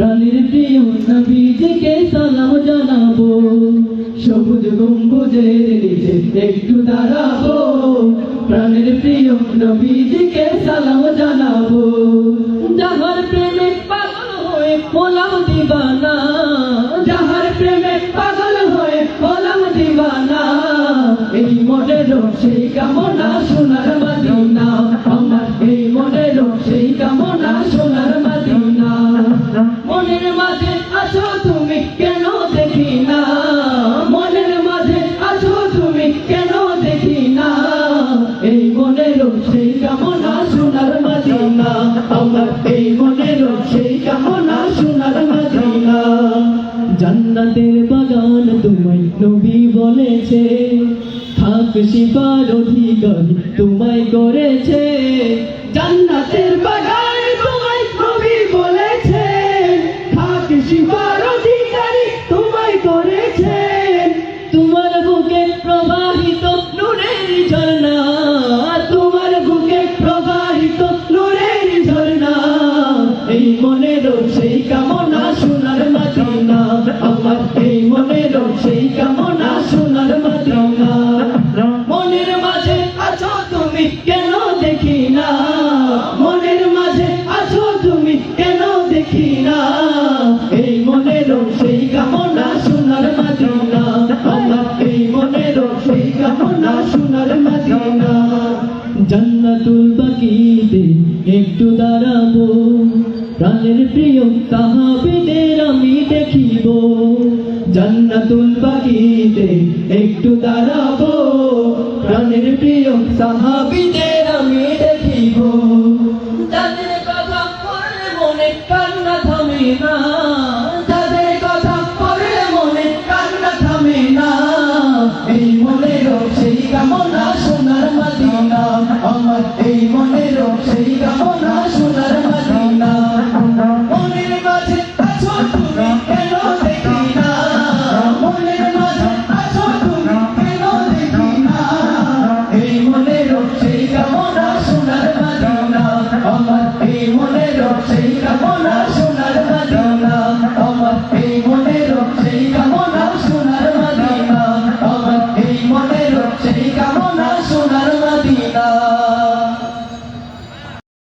প্রাণের প্রিয় নবীজিকে সালাম জানাব। সবুজ গম্বুজের নিচে একটু দাঁড়াবো। প্রাণের প্রিয় নবীজিকে সালাম জানাব। যাহার প্রেমে পাগল হয়ে হলাম দিবানা, যাহার প্রেমে পাগল হয়ে হলাম দিবানা, এই মনের সেই কামনা সোনার মদিনা সোনার আমার এই মনের সেই কামনা সোনার জান্নাতের বাগান তোমায় নবী বলেছে, থাক শিবার অধিকারী তোমায় করেছে। জান্নাতের বাগান মনের মাঝে আছো তুমি, কেন দেখি মনের মাঝে আছো তুমি, কেন দেখি এই মনের সেই কামনা সোনার মদিনা। এই মনের সেই কামনা সোনার মদিনা। জান্নাতুল বাকিতে একটু দাঁড়াবো। প্রাণের প্রিয় তাহাবিদের আমি দেখিব। জান্নাতুল বাকিতে একটু দাঁড়াবো প্রাণের প্রিয় সাহাবিদের